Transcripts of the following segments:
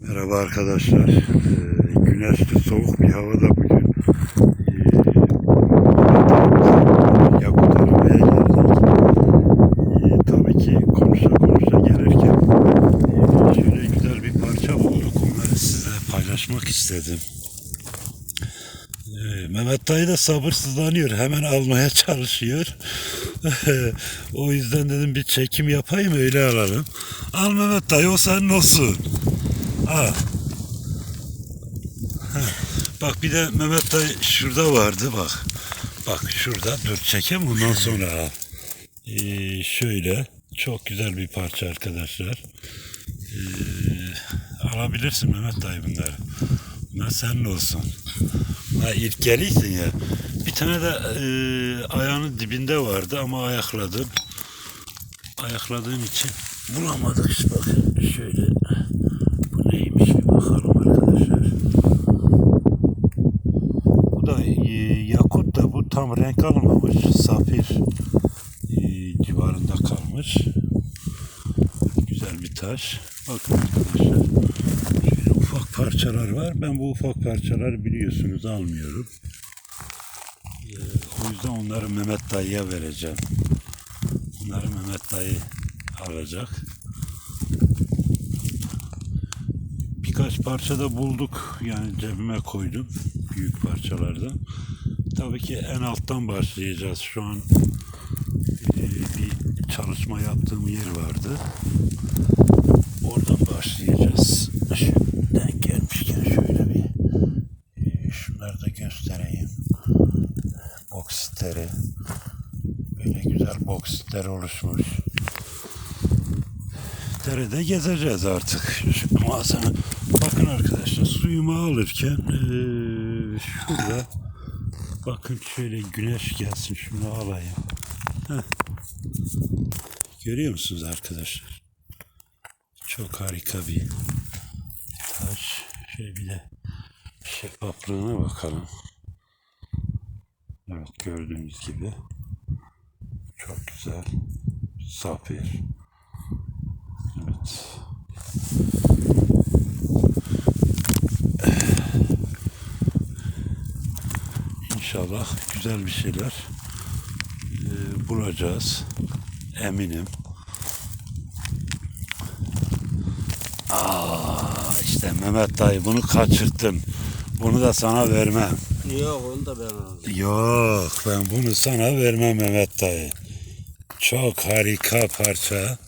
Merhaba arkadaşlar. Ee, güneşli soğuk bir havada bugün ee, yakut aramaya geldik. Ee, tabii ki konuşa konuşa gelirken ee, şöyle güzel bir parça bulduk. Onları size paylaşmak istedim. Ee, Mehmet dayı da sabırsızlanıyor. Hemen almaya çalışıyor. o yüzden dedim bir çekim yapayım öyle alalım. Al Mehmet dayı o senin olsun. Al. Heh. Bak bir de Mehmet dayı şurada vardı bak. Bak şurada dur çekem ondan sonra al. Ee, şöyle çok güzel bir parça arkadaşlar. Ee, alabilirsin Mehmet dayı bunları. Bunlar senin olsun. Ha ilk geliysin ya. Bir tane de e, ayağının dibinde vardı ama ayakladım. Ayakladığım için bulamadık bak şöyle. Bu neymiş bir bakalım arkadaşlar. Bu da e, yakut da bu tam renk almamış. Safir e, civarında kalmış. Güzel bir taş. Bakın arkadaşlar. Şöyle ufak parçalar var. Ben bu ufak parçaları biliyorsunuz almıyorum. E, o yüzden onları Mehmet dayıya vereceğim. Bunları Mehmet dayı alacak. birkaç parça da bulduk. Yani cebime koydum. Büyük parçalardan. Tabii ki en alttan başlayacağız. Şu an e, bir çalışma yaptığım yer vardı. Oradan başlayacağız. Şu denk gelmişken şöyle bir e, şunları da göstereyim. Boksitleri. Böyle güzel boksitler oluşmuş. Derede gezeceğiz artık. Şu. Bakın arkadaşlar suyumu alırken eee, şurada bakın şöyle güneş gelsin şunu alayım. Heh. Görüyor musunuz arkadaşlar? Çok harika bir taş. Şöyle bir de şeffaflığına bakalım. Evet gördüğünüz gibi çok güzel safir. Evet. İnşallah güzel bir şeyler e, bulacağız. Eminim. Aa, işte Mehmet dayı bunu kaçırttın. Bunu da sana vermem. Yok onu da ben aldım. Yok ben bunu sana vermem Mehmet dayı. Çok harika parça.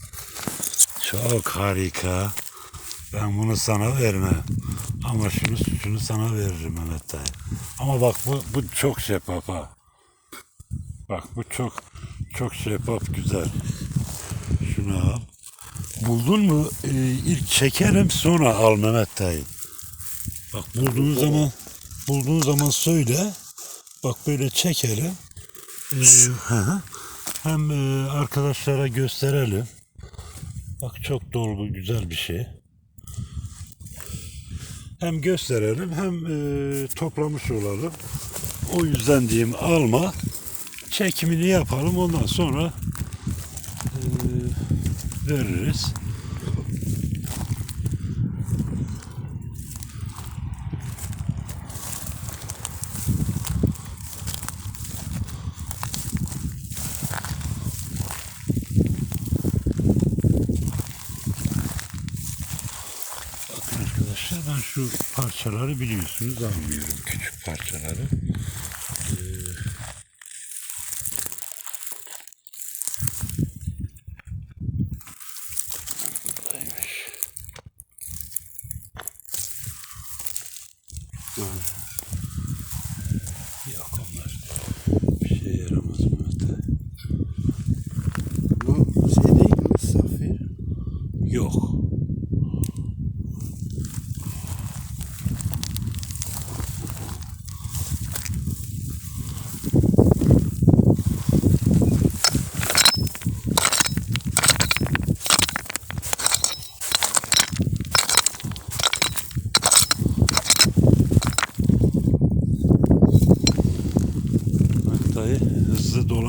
Çok harika. Ben bunu sana vermem. Ama şunu şunu sana veririm Mehmet dayı. Ama bak bu, bu çok şeffaf ha. Bak bu çok çok şeffaf güzel. Şunu al. Buldun mu? Ee, ilk çekerim sonra al Mehmet dayı. Bak bulduğun zaman bulduğun zaman söyle. Bak böyle çekelim. Ee, hem e, arkadaşlara gösterelim. Bak çok dolgu güzel bir şey. Hem gösterelim hem e, toplamış olalım. O yüzden diyeyim alma. Çekimini yapalım ondan sonra e, veririz. Bakın arkadaşlar ben şu parçaları biliyorsunuz almıyorum. Küçük parçaları. Ee. Yok onlar bir şey yaramaz Mehmet. Bu şey değil mi? Safir. Yok. Mehmet dayı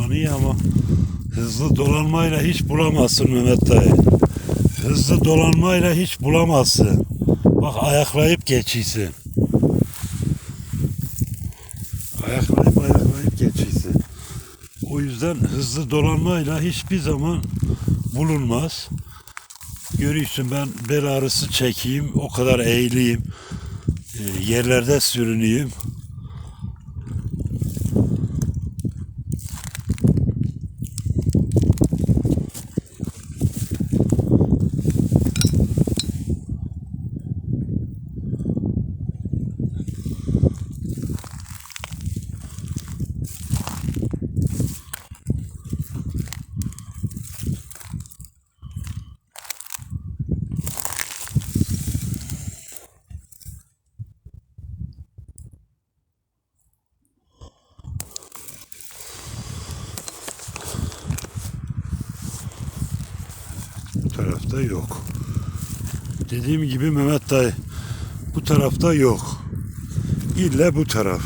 dolanıyor ama hızlı dolanmayla hiç bulamazsın Mehmet dayı. Hızlı dolanmayla hiç bulamazsın. Bak ayaklayıp geçiysin. Ayaklayıp ayaklayıp geçiysin. O yüzden hızlı dolanmayla hiçbir zaman bulunmaz. Görüyorsun ben bel ağrısı çekeyim, o kadar eğileyim, e, yerlerde sürüneyim. Bu tarafta yok. Dediğim gibi Mehmet dayı bu tarafta yok. İlle bu taraf.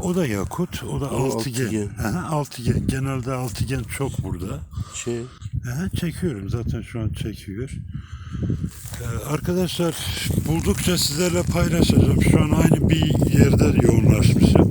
O da yakut, o da O altıgen. altıgen. Aha, altıgen. Genelde altıgen çok burada. Şey. Aha, çekiyorum zaten şu an çekiyor. Ee, arkadaşlar buldukça sizlerle paylaşacağım. Şu an aynı bir yerde yoğunlaşmışım.